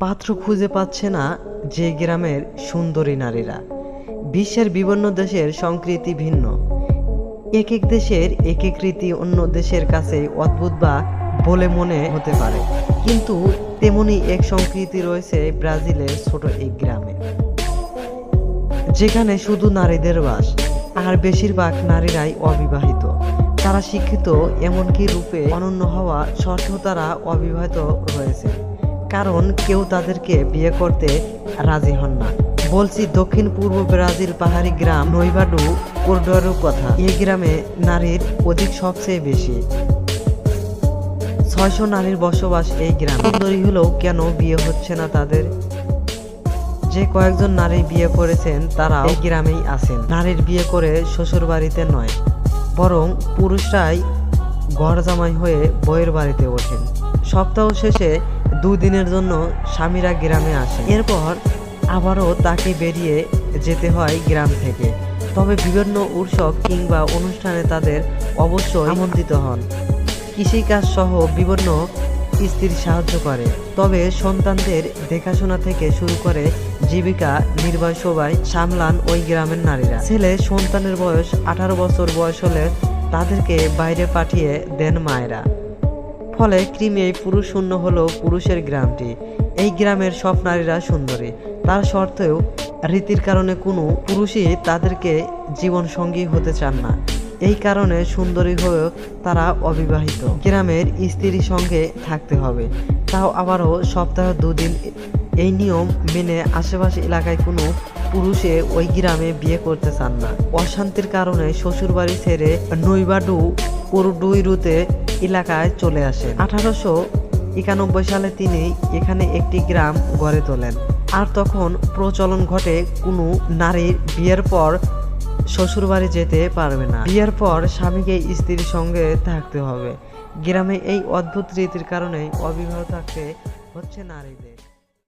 পাত্র খুঁজে পাচ্ছে না যে গ্রামের সুন্দরী নারীরা। বিশ্বের বিভিন্ন দেশের সংস্কৃতি ভিন্ন। এক এক দেশের এক এক রীতি অন্য দেশের কাছে অদ্ভুত বা বলে মনে হতে পারে। কিন্তু তেমনি এক সংস্কৃতি রয়েছে ব্রাজিলের ছোট এক গ্রামে। যেখানে শুধু নারীদের বাস, আর বেশিরভাগ নারীরাই অবিবাহিত। তারা শিক্ষিত, এমনকি রূপে অনন্য হওয়া সত্ত্বেও তারা অবিবাহিত রয়েছে। কারণ কেউ তাদেরকে বিয়ে করতে রাজি হন না। বলছি দক্ষিণ পূর্ব ব্রাজিল পাহাড়ি গ্রাম নৈবাডু কোরডোয়ারও কথা। এই গ্রামে নারীর অধিক সবচেয়ে বেশি। ছয়শো নারীর বসবাস এই গ্রাম। সুন্দরী হলেও কেন বিয়ে হচ্ছে না তাদের? যে কয়েকজন নারী বিয়ে করেছেন তারা এই গ্রামেই আছেন। নারীর বিয়ে করে শ্বশুর বাড়িতে নয়, বরং পুরুষরাই ঘর জামাই হয়ে বইয়ের বাড়িতে ওঠেন। সপ্তাহ শেষে দুদিনের জন্য স্বামীরা গ্রামে আসে। এরপর আবারও তাকে বেরিয়ে যেতে হয় গ্রাম থেকে। তবে বিভিন্ন উৎসব কিংবা অনুষ্ঠানে তাদের অবশ্যই আমন্ত্রিত হন। কৃষিকাজ সহ বিভিন্ন স্ত্রী সাহায্য করে। তবে সন্তানদের দেখাশোনা থেকে শুরু করে জীবিকা নির্বাহ সবাই সামলান ওই গ্রামের নারীরা। ছেলে সন্তানের বয়স আঠারো বছর বয়স হলে তাদেরকে বাইরে পাঠিয়ে দেন মায়েরা। ফলে ক্রিমে পুরুষ শূন্য হলো পুরুষের গ্রামটি। এই গ্রামের সব নারীরা সুন্দরী। তার সত্ত্বেও রীতির কারণে কোনো পুরুষই তাদেরকে জীবনসঙ্গী হতে চান না। এই কারণে সুন্দরী হয়েও তারা অবিবাহিত। গ্রামের স্ত্রীর সঙ্গে থাকতে হবে। তাও আবারও সপ্তাহে দুদিন এই নিয়ম মেনে আশেপাশে এলাকায় কোনো পুরুষে ওই গ্রামে বিয়ে করতে চান না। অশান্তির কারণে শ্বশুরবাড়ি ছেড়ে নৈবাডু কোরডুইরুতে এলাকায় চলে আসেন। আঠারোশো একানব্বই সালে তিনি এখানে একটি গ্রাম গড়ে তোলেন। আর তখন প্রচলন ঘটে কোনো নারীর বিয়ের পর শ্বশুরবাড়ি যেতে পারবে না। বিয়ের পর স্বামীকে স্ত্রীর সঙ্গে থাকতে হবে। গ্রামে এই অদ্ভুত রীতির কারণে অবিবাহ থাকতে হচ্ছে নারীদের।